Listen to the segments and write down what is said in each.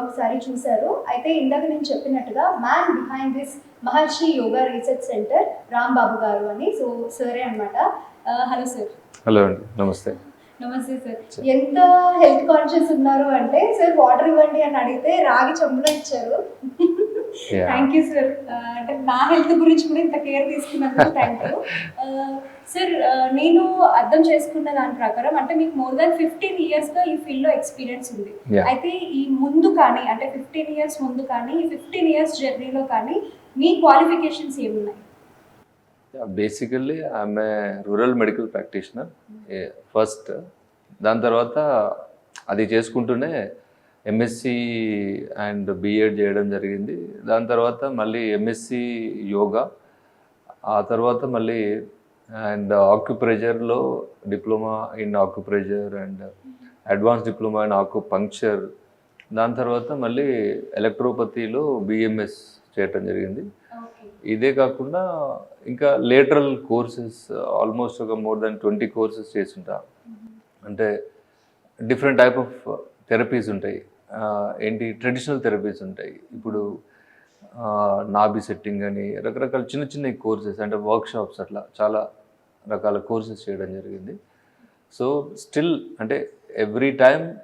ఒకసారి చూశారు. అయితే ఇందాక నేను చెప్పినట్టుగా man behind this Maharshi yoga research centre Ram Babu garu అని సో సరే అనమాట హలో సార్. హలో అండి. నమస్తే. నమస్తే సార్. ఎంత హెల్త్ కాన్షియస్ ఉన్నారు అంటే సార్ వాటర్ ఇవ్వండి అని అడిగితే రాగి చెంబులో ఇచ్చారు. థ్యాంక్ యూ సార్ అంటే నా హెల్త్ గురించి కూడా ఇంత కేర్ తీసుకున్నందుకు థ్యాంక్ యూ సార్ నేను అర్థం చేసుకున్న దాని ప్రకారం అంటే మీకు మోర్ దాన్ ఫిఫ్టీన్ ఇయర్స్గా ఈ ఫీల్డ్లో ఎక్స్పీరియన్స్ ఉంది. అయితే ఈ ముందు కానీ అంటే ఫిఫ్టీన్ ఇయర్స్ ముందు కానీ ఫిఫ్టీన్ ఇయర్స్ జర్నీలో కానీ మీ క్వాలిఫికేషన్స్ ఏమున్నాయి? బేసికల్లీ ఆమె రూరల్ మెడికల్ ప్రాక్టీషనర్ ఫస్ట్ దాని తర్వాత అది చేసుకుంటూనే ఎంఎస్సి అండ్ బిఎడ్ చేయడం జరిగింది. దాని తర్వాత మళ్ళీ ఎంఎస్సి యోగా ఆ తర్వాత మళ్ళీ and ఆక్యుప్రెజర్లో diploma in acupressure and advance diploma in acupuncture దాని తర్వాత మళ్ళీ ఎలక్ట్రోపతిలో బిఎంఎస్ చేయటం జరిగింది. ఇదే కాకుండా ఇంకా లేటరల్ కోర్సెస్ ఆల్మోస్ట్ ఒక మోర్ దెన్ ట్వంటీ కోర్సెస్ చేస్తుంటా. అంటే డిఫరెంట్ టైప్ ఆఫ్ థెరపీస్ ఉంటాయి. ఏంటి? ట్రెడిషనల్ థెరపీస్ ఉంటాయి. ఇప్పుడు నాభి సెట్టింగ్ అని రకరకాల చిన్న చిన్న కోర్సెస్ అంటే వర్క్షాప్స్ అట్లా చాలా రకాల కోర్సెస్ చేయడం జరిగింది. సో స్టిల్ అంటే ఎవ్రీ టైం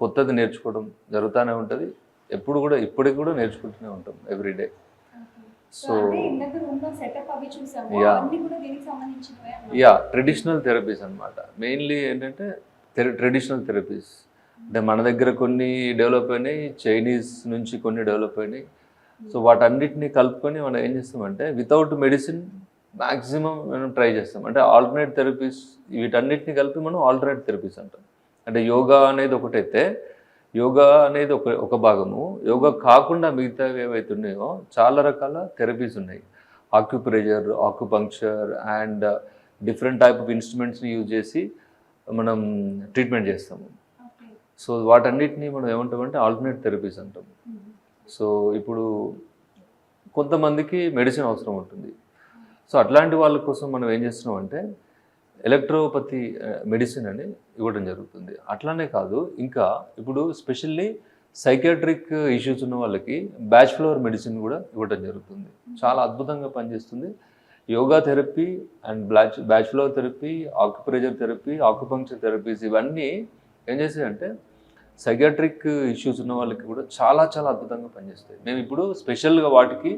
కొత్తది నేర్చుకోవడం జరుగుతూనే ఉంటుంది. ఎప్పుడు కూడా ఇప్పటికి కూడా నేర్చుకుంటూనే ఉంటాం ఎవ్రీ డే. సో అన్నమాట. యా ట్రెడిషనల్ థెరపీస్ అన్నమాట. మెయిన్లీ ఏంటంటే ట్రెడిషనల్ థెరపీస్. అంటే మన దగ్గర కొన్ని డెవలప్ అయినాయి చైనీస్ నుంచి కొన్ని డెవలప్ అయినాయి. సో వాటన్నిటిని కలుపుకొని మనం ఏం చేస్తామంటే వితౌట్ మెడిసిన్ మ్యాక్సిమం మనం ట్రై చేస్తాం. అంటే ఆల్టర్నేట్ థెరపీస్ వీటన్నిటిని కలిపి మనం ఆల్టర్నేట్ థెరపీస్ అంటాం. అంటే యోగా అనేది ఒకటైతే యోగా అనేది ఒక ఒక భాగము. యోగా కాకుండా మిగతావి ఏవైతే ఉన్నాయో చాలా రకాల థెరపీస్ ఉన్నాయి. Acupressure acupuncture and different type of ఇన్స్ట్రుమెంట్స్ని use చేసి మనం ట్రీట్మెంట్ చేస్తాము. సో వాటన్నిటిని మనం ఏమంటామంటే ఆల్టర్నేట్ థెరపీస్ అంటాం. సో ఇప్పుడు కొంతమందికి మెడిసిన్ అవసరం ఉంటుంది. సో అట్లాంటి వాళ్ళ కోసం మనం ఏం చేస్తున్నాం అంటే ఎలక్ట్రోపతి మెడిసిన్ అని ఇవ్వడం జరుగుతుంది. అట్లానే కాదు ఇంకా ఇప్పుడు స్పెషల్లీ సైకాట్రిక్ ఇష్యూస్ ఉన్న వాళ్ళకి బ్యాచ్ ఫ్లవర్ మెడిసిన్ కూడా ఇవ్వడం జరుగుతుంది. చాలా అద్భుతంగా పనిచేస్తుంది. Yoga therapy and బ్లాచ్ Bach flower therapy acupressure therapy acupuncture therapies ఇవన్నీ ఏం చేసాయంటే సైకాట్రిక్ ఇష్యూస్ ఉన్న వాళ్ళకి కూడా చాలా చాలా అద్భుతంగా పనిచేస్తాయి. మేము ఇప్పుడు స్పెషల్గా వాటికి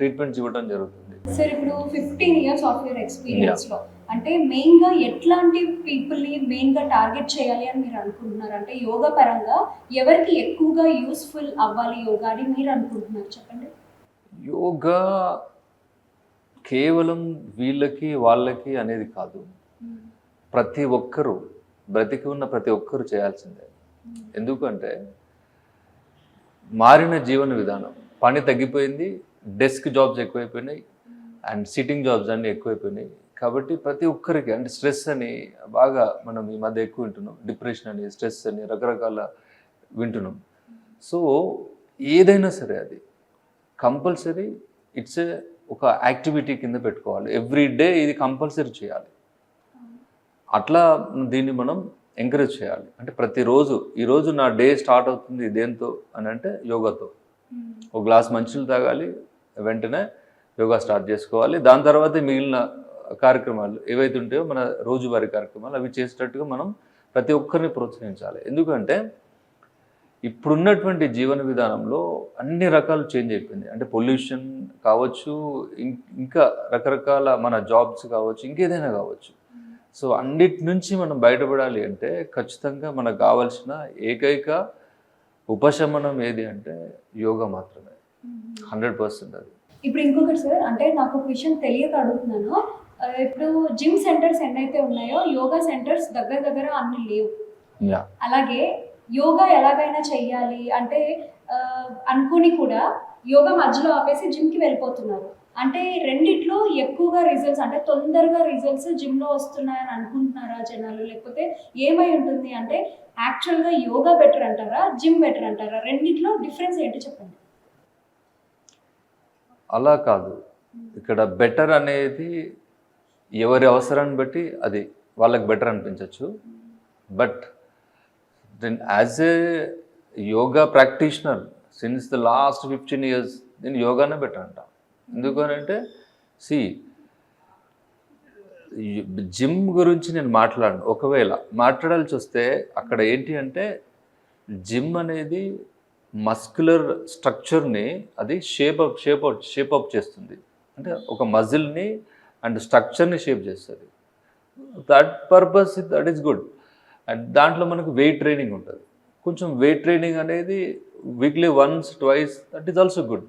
ట్రీట్మెంట్స్ ఇవ్వడం జరుగుతుంది. సార్ ఇప్పుడు ఫిఫ్టీన్ ఇయర్స్ ఆఫ్ యువర్ ఎక్స్పీరియన్స్లో అంటే మెయిన్గా ఎట్లాంటి పీపుల్ని మెయిన్గా టార్గెట్ చేయాలి అని మీరు అనుకుంటున్నారు? అంటే యోగా పరంగా ఎవరికి ఎక్కువగా యూస్ఫుల్ అవ్వాలి యోగా అని మీరు అనుకుంటున్నారు? చెప్పండి. యోగా కేవలం వీళ్ళకి వాళ్ళకి అనేది కాదు. ప్రతి ఒక్కరూ బ్రతికి ఉన్న ప్రతి ఒక్కరూ చేయాల్సిందే. ఎందుకంటే మారిన జీవన విధానం పని తగ్గిపోయింది డెస్క్ జాబ్స్ ఎక్కువైపోయినాయి అండ్ సిట్టింగ్ జాబ్స్ అన్నీ ఎక్కువైపోయినాయి. కాబట్టి ప్రతి ఒక్కరికి అంటే స్ట్రెస్ అని బాగా మనం ఈ మధ్య ఎక్కువ వింటున్నాం. డిప్రెషన్ అని స్ట్రెస్ అని రకరకాల వింటున్నాం. సో ఏదైనా సరే అది కంపల్సరీ ఇట్స్ ఏ ఒక యాక్టివిటీ కింద పెట్టుకోవాలి. ఎవ్రీ డే ఇది కంపల్సరీ చేయాలి. అట్లా దీన్ని మనం ఎంకరేజ్ చేయాలి. అంటే ప్రతిరోజు ఈరోజు నా డే స్టార్ట్ అవుతుంది దేంతో అని అంటే యోగాతో. ఒక గ్లాస్ మంచులు తాగాలి వెంటనే యోగా స్టార్ట్ చేసుకోవాలి. దాని తర్వాత మిగిలిన కార్యక్రమాలు ఏవైతే ఉంటాయో మన రోజువారీ కార్యక్రమాలు అవి చేసేటట్టుగా మనం ప్రతి ఒక్కరిని ప్రోత్సహించాలి. ఎందుకంటే ఇప్పుడున్నటువంటి జీవన విధానంలో అన్ని రకాలు చేంజ్ అయిపోయింది. అంటే పొల్యూషన్ కావచ్చు ఇంకా రకరకాల మన జాబ్స్ కావచ్చు ఇంకేదైనా కావచ్చు. సో అన్నిటి నుంచి మనం బయటపడాలి అంటే ఖచ్చితంగా మనకు కావాల్సిన ఏకైక ఉపశమనం ఏది అంటే యోగా మాత్రమే. హండ్రెడ్ పర్సెంట్ అది. ఇప్పుడు ఇంకొకటి సార్ అంటే నాకు ఒక విషయం తెలియక అడుగుతున్నాను. ఇప్పుడు జిమ్ సెంటర్స్ ఎన్నైతే ఉన్నాయో యోగా సెంటర్స్ దగ్గర దగ్గర అన్ని లేవు. అలాగే యోగా ఎలాగైనా చెయ్యాలి అంటే అనుకుని కూడా యోగా మధ్యలో ఆపేసి జిమ్కి వెళ్ళిపోతున్నారు. అంటే రెండిట్లో ఎక్కువగా రిజల్ట్స్ అంటే తొందరగా రిజల్ట్స్ జిమ్లో వస్తున్నాయని అనుకుంటున్నారా జనాలు? లేకపోతే ఏమై ఉంటుంది అంటే యాక్చువల్గా యోగా బెటర్ అంటారా జిమ్ బెటర్ అంటారా? రెండిట్లో డిఫరెన్స్ ఏంటి చెప్పండి. అలా కాదు. ఇక్కడ బెటర్ అనేది ఎవరి అవసరాన్ని బట్టి అది వాళ్ళకి బెటర్ అనిపించవచ్చు but then as a yoga practitioner since the last fifteen years నేను యోగానే బెటర్ అంట. ఎందుకనంటే అంటే సి జిమ్ గురించి నేను మాట్లాడను. ఒకవేళ మాట్లాడాల్సి వస్తే అక్కడ ఏంటి అంటే జిమ్ అనేది మస్కులర్ స్ట్రక్చర్ని అది shape up shape out shape up చేస్తుంది. అంటే ఒక మజిల్ని అండ్ స్ట్రక్చర్ని షేప్ చేస్తుంది. That purpose that is good and దాంట్లో మనకు వెయిట్ ట్రైనింగ్ ఉంటుంది. కొంచెం వెయిట్ ట్రైనింగ్ అనేది weekly once twice that is also good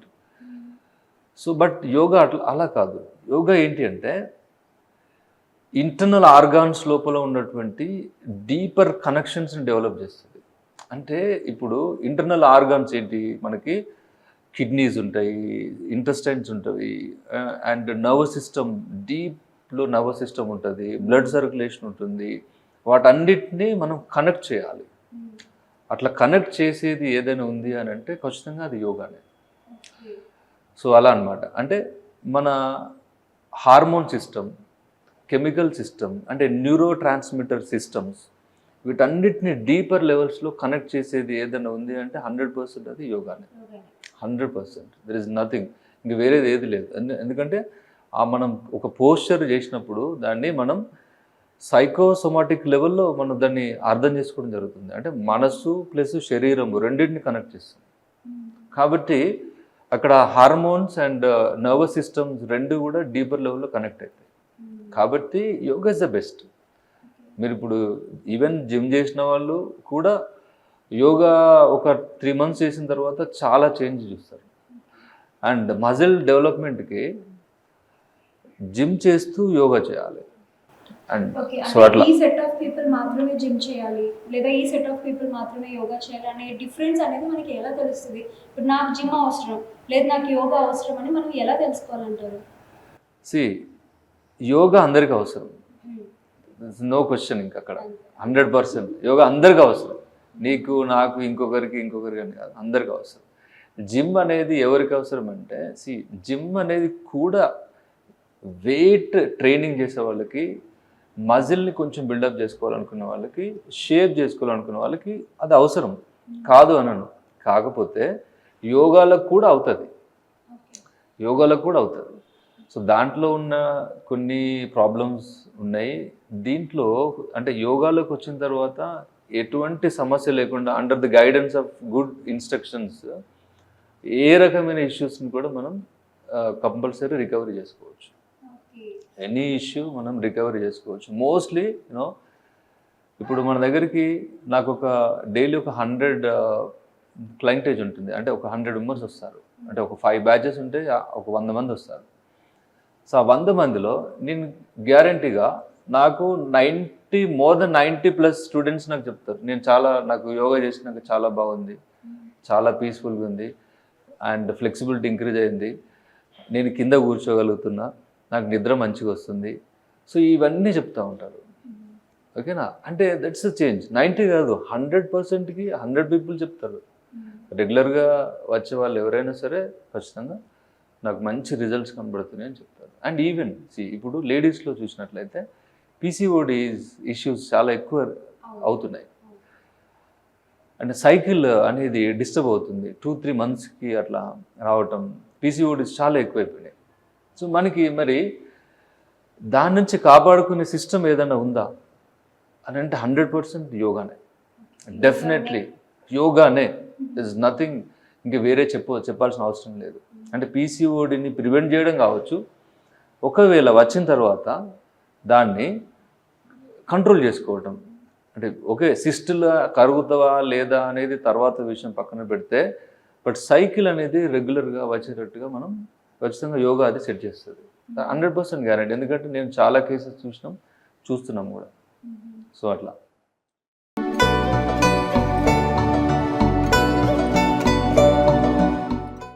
so but yoga అట్లా అలా కాదు. యోగా ఏంటి అంటే ఇంటర్నల్ ఆర్గాన్స్ లోపల ఉన్నటువంటి డీపర్ కనెక్షన్స్ని డెవలప్ చేస్తుంది. అంటే ఇప్పుడు ఇంటర్నల్ ఆర్గాన్స్ ఏంటి? మనకి కిడ్నీస్ ఉంటాయి ఇంటెస్టైన్స్ ఉంటాయి అండ్ నర్వస్ సిస్టమ్ డీప్లో నర్వస్ సిస్టమ్ ఉంటుంది బ్లడ్ సర్క్యులేషన్ ఉంటుంది. వాటన్నిటినీ మనం కనెక్ట్ చేయాలి. అట్లా కనెక్ట్ చేసేది ఏదైనా ఉంది అని అంటే ఖచ్చితంగా అది యోగానే సో అలా అన్నమాట. అంటే మన హార్మోన్ సిస్టమ్ కెమికల్ సిస్టమ్ అంటే న్యూరో ట్రాన్స్మిటర్ సిస్టమ్స్ వీటన్నిటిని డీపర్ లెవెల్స్లో కనెక్ట్ చేసేది ఏదైనా ఉంది అంటే హండ్రెడ్ పర్సెంట్ అది యోగానే hundred percent there is nothing ఇంక వేరేది ఏది లేదు. ఎందు- ఎందుకంటే ఆ మనం ఒక పోస్చర్ చేసినప్పుడు దాన్ని మనం సైకోసోమాటిక్ లెవెల్లో మనం దాన్ని అర్థం చేసుకోవడం జరుగుతుంది. అంటే మనస్సు ప్లస్ శరీరము రెండింటిని కనెక్ట్ చేస్తుంది. కాబట్టి అక్కడ హార్మోన్స్ అండ్ నర్వస్ సిస్టమ్స్ రెండు కూడా డీపర్ లెవెల్లో కనెక్ట్ అవుతాయి కాబట్టి యోగా ఇస్ ద బెస్ట్ మీరు ఇప్పుడు ఈవెన్ జిమ్ చేసిన వాళ్ళు కూడా యోగా ఒక త్రీ మంత్స్ చేసిన తర్వాత చాలా చేంజ్ చూస్తారు. అండ్ మజిల్ డెవలప్మెంట్కి జిమ్ చేస్తూ యోగా చేయాలి. అండ్ సో అంటే అట్లా. ఈ సెట్ ఆఫ్ పీపుల్ మాత్రమే జిమ్ చేయాలి లేదా ఈ సెట్ ఆఫ్ పీపుల్ మాత్రమే యోగా చేయాలి అనే డిఫరెన్స్ అనేది మనకి ఎలా తెలుస్తుంది? ఇప్పుడు నాకు జిమ్ అవసరం లేదు నాకు యోగా అవసరం అని మనం ఎలా తెలుసుకోవాలంటారు? సి యోగా అందరికీ అవసరం. నో క్వశ్చన్ ఇంక అక్కడ. హండ్రెడ్ పర్సెంట్ యోగా అందరికీ అవసరం. నీకు నాకు ఇంకొకరికి ఇంకొకరికి అని కాదు అందరికీ అవసరం. జిమ్ అనేది ఎవరికి అవసరం అంటే సి జిమ్ అనేది కూడా వెయిట్ ట్రైనింగ్ చేసే వాళ్ళకి మజిల్ని కొంచెం బిల్డప్ చేసుకోవాలనుకున్న వాళ్ళకి షేప్ చేసుకోవాలనుకున్న వాళ్ళకి అది అవసరం. కాదు అనను. కాకపోతే యోగాలకు కూడా అవుతుంది. యోగాలకు కూడా అవుతుంది. సో దాంట్లో ఉన్న కొన్ని ప్రాబ్లమ్స్ ఉన్నాయి. దీంట్లో అంటే యోగాలోకి వచ్చిన తర్వాత ఎటువంటి సమస్య లేకుండా under the guidance of good instructions ఏ రకమైన ఇష్యూస్ని కూడా మనం కంపల్సరీ రికవరీ చేసుకోవచ్చు. ఎనీ ఇష్యూ మనం రికవరీ చేసుకోవచ్చు. మోస్ట్లీ యూనో ఇప్పుడు మన దగ్గరికి నాకు ఒక డైలీ ఒక హండ్రెడ్ క్లయింటేజ్ ఉంటుంది. అంటే ఒక హండ్రెడ్ మెంబర్స్ వస్తారు. అంటే ఒక ఫైవ్ బ్యాచెస్ ఉంటే ఒక వంద మంది వస్తారు. సో ఆ వంద మందిలో నేను గ్యారంటీగా నాకు ninety more than ninety plus students నాకు చెప్తారు. నేను చాలా నాకు యోగా చేసినాక చాలా బాగుంది. చాలా పీస్ఫుల్గా ఉంది. అండ్ ఫ్లెక్సిబిలిటీ ఇంక్రీజ్ అయింది. నేను కింద కూర్చోగలుగుతున్నా. నాకు నిద్ర మంచిగా వస్తుంది. సో ఇవన్నీ చెప్తూ ఉంటారు. ఓకేనా? అంటే దట్స్ అ చేంజ్. నైంటీ కాదు హండ్రెడ్ పర్సెంట్కి హండ్రెడ్ పీపుల్ చెప్తారు. రెగ్యులర్గా వచ్చే వాళ్ళు ఎవరైనా సరే ఖచ్చితంగా నాకు మంచి రిజల్ట్స్ కనబడుతున్నాయి అని చెప్తారు. అండ్ ఈవెన్ సి ఇప్పుడు లేడీస్లో చూసినట్లయితే పీసీఓడి ఇష్యూస్ చాలా ఎక్కువ అవుతున్నాయి. అండ్ సైకిల్ అనేది డిస్టర్బ్ అవుతుంది. టూ త్రీ మంత్స్కి అట్లా రావటం పీసీఓడిస్ చాలా ఎక్కువైపోయినాయి. సో మనకి మరి దాని నుంచి కాపాడుకునే సిస్టమ్ ఏదైనా ఉందా? అని అంటే హండ్రెడ్ పర్సెంట్ యోగానే. డెఫినెట్లీ యోగానే? ఇస్ నథింగ్ ఇంకా వేరే చెప్ప చెప్పాల్సిన అవసరం లేదు. అంటే పీసీఓడిని ప్రివెంట్ చేయడం కావచ్చు. ఒకవేళ వచ్చిన తర్వాత దాన్ని కంట్రోల్ చేసుకోవటం. అంటే ఓకే సిస్టులా కరుగుతావా లేదా అనేది తర్వాత విషయం పక్కన పెడితే బట్ సైకిల్ అనేది రెగ్యులర్గా వచ్చేటట్టుగా మనం ఖచ్చితంగా యోగా అది సెట్ చేస్తుంది. Hundred percent guarantee. ఎందుకంటే నేను చాలా కేసెస్ చూసినాం చూస్తున్నాం కూడా. సో అట్లా.